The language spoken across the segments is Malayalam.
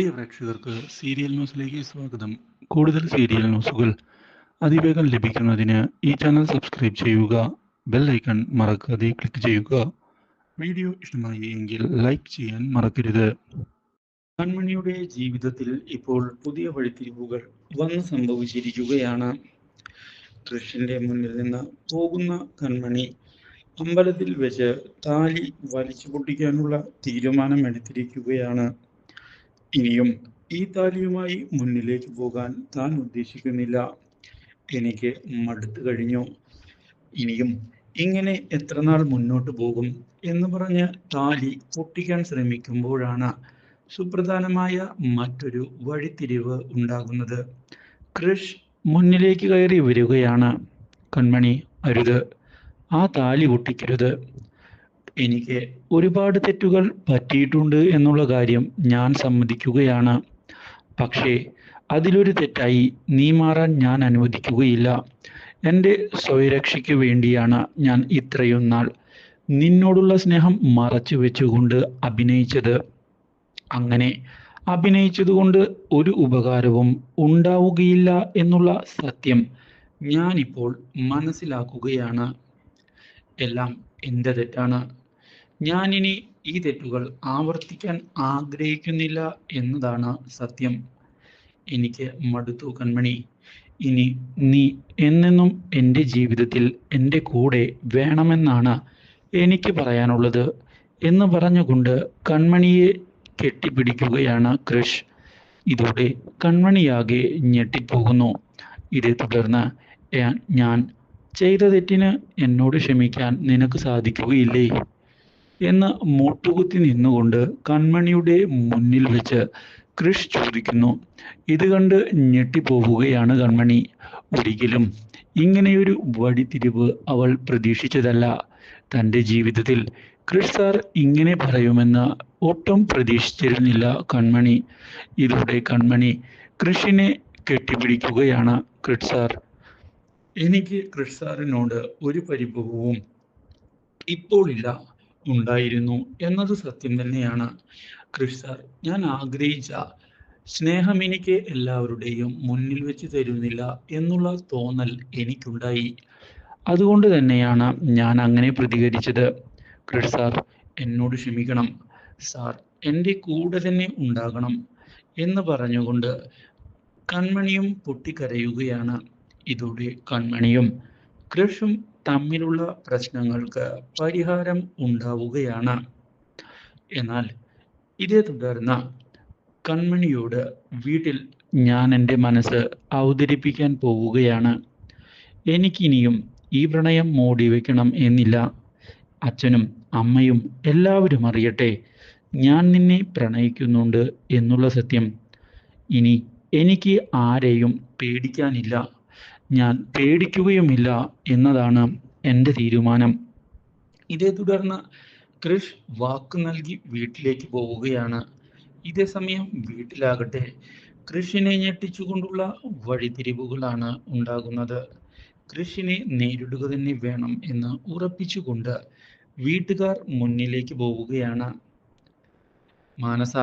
പ്രിയ പ്രേക്ഷകർക്ക് സീരിയൽ ന്യൂസിലേക്ക് സ്വാഗതം. കൂടുതൽ സീരിയൽ ന്യൂസുകൾ അതിവേഗം ലഭിക്കുന്നതിന് ഈ ചാനൽ സബ്സ്ക്രൈബ് ചെയ്യുക ബെൽ ഐക്കൺ മറക്കാതെ ക്ലിക്ക് ചെയ്യുക. വീഡിയോ ഇഷ്ടമായി എങ്കിൽ ലൈക്ക് ചെയ്യാൻ മറക്കരുത്. കൺമണിയുടെ ജീവിതത്തിൽ ഇപ്പോൾ പുതിയ വഴിത്തിരിവുകൾ വന്ന് സംഭവിച്ചിരിക്കുകയാണ്. കൃഷ്ണന്റെ മുന്നിൽ നിന്ന് പോകുന്ന കൺമണി അമ്പലത്തിൽ വെച്ച് താലി വലിച്ചു പൊട്ടിക്കാനുള്ള തീരുമാനം എടുത്തിരിക്കുകയാണ് ഇനിയും ഈ താലിയുമായി മുന്നിലേക്ക് പോകാൻ താൻ ഉദ്ദേശിക്കുന്നില്ല. എനിക്ക് മടുത്തു കഴിഞ്ഞു. ഇനിയും ഇങ്ങനെ എത്രനാൾ മുന്നോട്ട് പോകും എന്ന് പറഞ്ഞ് താലി പൊട്ടിക്കാൻ ശ്രമിക്കുമ്പോഴാണ് സുപ്രധാനമായ മറ്റൊരു വഴിത്തിരിവ് ഉണ്ടാകുന്നത്. കൃഷ് മുന്നിലേക്ക് കയറി വരികയാണ്. കൺമണി അരുത്. ആ താലി പൊട്ടിക്കരുത്. എനിക്ക് ഒരുപാട് തെറ്റുകൾ പറ്റിയിട്ടുണ്ട് എന്നുള്ള കാര്യം ഞാൻ സമ്മതിക്കുകയാണ്. പക്ഷേ അതിലൊരു തെറ്റായി നീ മാറാൻ ഞാൻ അനുവദിക്കുകയില്ല. എന്റെ സ്വയരക്ഷയ്ക്ക് വേണ്ടിയാണ് ഞാൻ ഇത്രയും നാൾ നിന്നോടുള്ള സ്നേഹം മറച്ചു വെച്ചുകൊണ്ട് അഭിനയിച്ചത്. അങ്ങനെ അഭിനയിച്ചതുകൊണ്ട് ഒരു ഉപകാരവും ഉണ്ടാവുകയില്ല എന്നുള്ള സത്യം ഞാനിപ്പോൾ മനസ്സിലാക്കുകയാണ്. എല്ലാം എന്റെ തെറ്റാണ്. ഞാനിനി ഈ തെറ്റുകൾ ആവർത്തിക്കാൻ ആഗ്രഹിക്കുന്നില്ല എന്നതാണ് സത്യം. എനിക്ക് മടുത്തു കൺമണി. ഇനി നീ എന്നെന്നും എന്റെ ജീവിതത്തിൽ എന്റെ കൂടെ വേണമെന്നാണ് എനിക്ക് പറയാനുള്ളത് എന്ന് പറഞ്ഞുകൊണ്ട് കൺമണിയെ കെട്ടിപ്പിടിക്കുകയാണ് കൃഷ് ഇതോടെ കൺമണിയാകെ ഞെട്ടിപ്പോകുന്നു. ഇതേ തുടർന്ന് ഞാൻ ചെയ്ത തെറ്റിന് എന്നോട് ക്ഷമിക്കാൻ നിനക്ക് സാധിക്കുകയില്ലേ? എന്ന് മുട്ടുകുത്തി നിന്നുകൊണ്ട് കൺമണിയുടെ മുന്നിൽ വെച്ച് കൃഷ് ചോദിക്കുന്നു. ഇത് കണ്ട് ഞെട്ടിപ്പോവുകയാണ് കൺമണി. ഒരിക്കലും ഇങ്ങനെയൊരു വഴിത്തിരിവ് അവൾ പ്രതീക്ഷിച്ചതല്ല. തന്റെ ജീവിതത്തിൽ ക്രിഷ് സാർ ഇങ്ങനെ പറയുമെന്ന് ഒട്ടും പ്രതീക്ഷിച്ചിരുന്നില്ല കൺമണി. ഇതോടെ കൺമണി കൃഷിനെ കെട്ടിപ്പിടിക്കുകയാണ് ക്രിഷ് സാർ. എനിക്ക് ക്രിഷ് സാറിനോട് ഒരു പരിഭവവും ഇപ്പോഴില്ല. ഉണ്ടായിരുന്നു എന്നത് സത്യം തന്നെയാണ്. കൃഷ് സാർ ഞാൻ ആഗ്രഹിച്ച സ്നേഹം എനിക്ക് എല്ലാവരുടെയും മുന്നിൽ വെച്ച് തരുന്നില്ല എന്നുള്ള തോന്നൽ എനിക്കുണ്ടായി. അതുകൊണ്ട് തന്നെയാണ് ഞാൻ അങ്ങനെ പ്രതികരിച്ചത്. കൃഷ് സാർ എന്നോട് ക്ഷമിക്കണം. സാർ എന്റെ കൂടെ തന്നെ ഉണ്ടാകണം എന്ന് പറഞ്ഞുകൊണ്ട് കൺമണിയും പൊട്ടിക്കരയുകയാണ്. ഇതോടെ കൺമണിയും കൃഷും തമ്മിലുള്ള പ്രശ്നങ്ങൾക്ക് പരിഹാരം ഉണ്ടാവുകയാണ്. എന്നാൽ ഇതേ തുടർന്ന് കൺമണിയോട് വീട്ടിൽ ഞാൻ എന്റെ മനസ്സ് അവതരിപ്പിക്കാൻ പോവുകയാണ്. എനിക്കിനിയും ഈ പ്രണയം മൂടി വെക്കണം എന്നില്ല. അച്ഛനും അമ്മയും എല്ലാവരും അറിയട്ടെ ഞാൻ നിന്നെ പ്രണയിക്കുന്നുണ്ട് എന്നുള്ള സത്യം. ഇനി എനിക്ക് ആരെയും പേടിക്കാനില്ല. ഞാൻ പേടിക്കുകയുമില്ല എന്നതാണ് എന്റെ തീരുമാനം. ഇതേ തുടർന്ന് കൃഷ് വാക്ക് നൽകി വീട്ടിലേക്ക് പോവുകയാണ്. ഇതേ സമയം വീട്ടിലാകട്ടെ കൃഷിനെ ഞെട്ടിച്ചുകൊണ്ടുള്ള വഴിതിരിവുകളാണ് ഉണ്ടാകുന്നത്. കൃഷിനെ നേരിടുക തന്നെ വേണം എന്ന് ഉറപ്പിച്ചുകൊണ്ട് വീട്ടുകാർ മുന്നിലേക്ക് പോവുകയാണ്. മാനസ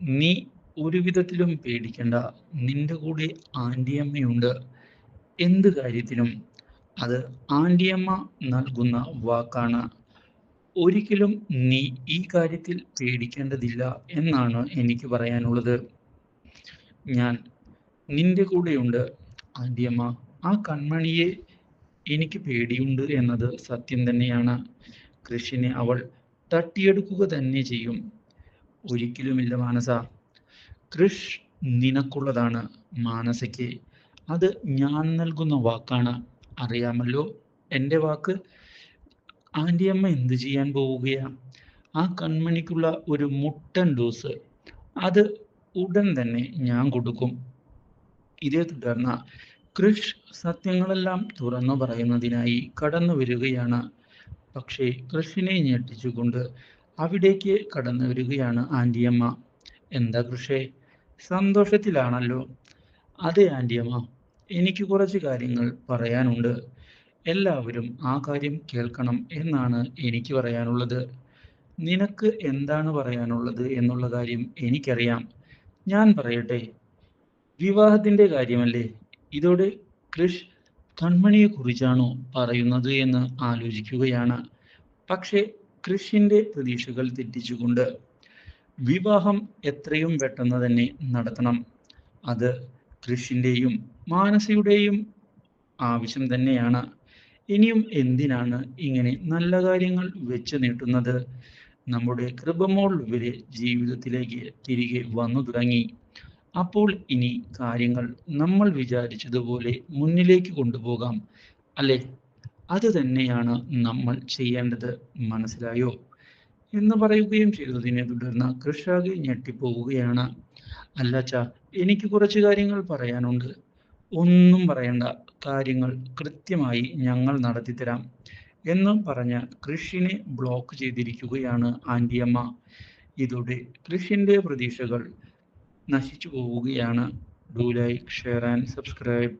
നീ ഒരു വിധത്തിലും പേടിക്കണ്ട. നിന്റെ കൂടെ ആന്റിയമ്മയുണ്ട് എന്ത് കാര്യത്തിനും അത് ആന്റിയമ്മ നൽകുന്ന വാക്കാണ്. ഒരിക്കലും നീ ഈ കാര്യത്തിൽ പേടിക്കേണ്ടതില്ല എന്നാണ് എനിക്ക് പറയാനുള്ളത്. ഞാൻ നിന്റെ കൂടെയുണ്ട് ആന്റിയമ്മ ആ കൺമണിയെ എനിക്ക് പേടിയുണ്ട് എന്നത് സത്യം തന്നെയാണ്. കൃഷിനെ അവൾ തട്ടിയെടുക്കുക തന്നെ ചെയ്യും. ഒരിക്കലുമില്ല മാനസ. കൃഷ് നിനക്കുള്ളതാണ് മാനസയ്ക്ക്. അത് ഞാൻ നൽകുന്ന വാക്കാണ് അറിയാമല്ലോ. എന്റെ വാക്ക് ആന്റിയമ്മ എന്ത് ചെയ്യാൻ പോവുകയാണ് ആ കൺമണിക്കുള്ള ഒരു മുട്ടൻ ഡോസ് അത് ഉടൻ തന്നെ ഞാൻ കൊടുക്കും. ഇതേ തുടർന്ന് കൃഷ് സത്യങ്ങളെല്ലാം തുറന്നു പറയുന്നതിനായി കടന്നു വരികയാണ്. പക്ഷേ കൃഷിനെ ഞെട്ടിച്ചുകൊണ്ട് അവിടേക്ക് കടന്നു വരികയാണ് ആന്റിയമ്മ. എന്താ കൃഷേ? സന്തോഷത്തിലാണല്ലോ. അതെ ആന്റിയമ്മ. എനിക്ക് കുറച്ച് കാര്യങ്ങൾ പറയാനുണ്ട്. എല്ലാവരും ആ കാര്യം കേൾക്കണം എന്നാണ് എനിക്ക് പറയാനുള്ളത്. നിനക്ക് എന്താണ് പറയാനുള്ളത് എന്നുള്ള കാര്യം എനിക്കറിയാം. ഞാൻ പറയട്ടെ. വിവാഹത്തിന്റെ കാര്യമല്ലേ? ഇതോടെ കൃഷ് കൺമണിയെ കുറിച്ചാണോ പറയുന്നത് എന്ന് ആലോചിക്കുകയാണ്. പക്ഷേ കൃഷിന്റെ പ്രതീക്ഷകൾ തെറ്റിച്ചുകൊണ്ട് വിവാഹം എത്രയും പെട്ടെന്ന് തന്നെ നടത്തണം. അത് കൃഷിന്റെയും മാനസയുടെയും ആവശ്യം തന്നെയാണ്. ഇനിയും എന്തിനാണ് ഇങ്ങനെ നല്ല കാര്യങ്ങൾ വെച്ച് നീട്ടുന്നത്? നമ്മുടെ കൃപമോൾ വരെ ജീവിതത്തിലേക്ക് തിരികെ വന്നു തുടങ്ങി. അപ്പോൾ ഇനി കാര്യങ്ങൾ നമ്മൾ വിചാരിച്ചതുപോലെ മുന്നിലേക്ക് കൊണ്ടുപോകാം. അല്ലെ? അത് തന്നെയാണ് നമ്മൾ ചെയ്യേണ്ടത്. മനസ്സിലായോ? എന്ന് പറയുകയും ചെയ്തതിനെ തുടർന്ന് കൃഷാകെ ഞെട്ടിപ്പോവുകയാണ്. അല്ലച്ച എനിക്ക് കുറച്ച് കാര്യങ്ങൾ പറയാനുണ്ട്. ഒന്നും പറയണ്ട. കാര്യങ്ങൾ കൃത്യമായി ഞങ്ങൾ നടത്തിത്തരാം എന്ന് പറഞ്ഞ് കൃഷിനെ ബ്ലോക്ക് ചെയ്തിരിക്കുകയാണ് ആന്റിയമ്മ ഇതോടെ കൃഷിന്റെ പ്രതീക്ഷകൾ നശിച്ചു പോവുകയാണ്. Do like share and subscribe